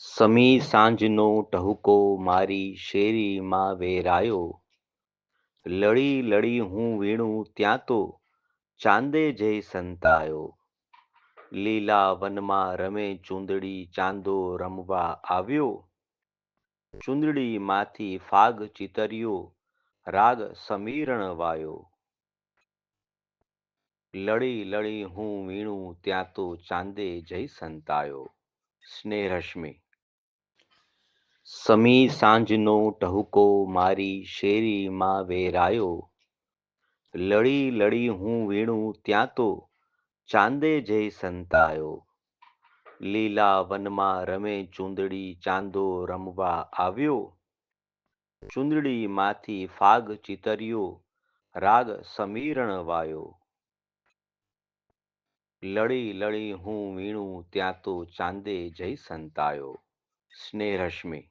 સમી સાંજનો ટહુકો મારી શેરીમાં વેરાયો. લળી લળી હું વીણું ત્યાં તો ચાંદે જય સંતાયો. લીલા વનમાં રમે ચૂંદડી ચાંદો રમવા આવ્યો. ચૂંદડીમાંથી ફાગ ચિતર્યો, રાગ સમીરણ વાયો. લળી લળી હું વીણું ત્યાં તો ચાંદે જય સંતાયો. સ્નેહરશ્મિ સમી સાંજનો ટહુકો મારી શેરીમાં વેરાયો. લળી લળી હું વીણું ત્યાં તો ચાંદે જય સંતાયો. લીલા વનમાં રમે ચૂંદડી ચાંદો રમવા આવ્યો. ચૂંદડીમાંથી ફાગ ચિતર્યો, રાગ સમીરણ વાયો. લળી લળી હું વીણું ત્યાં તો ચાંદે જય સંતાયો. સ્નેહરશ્મિ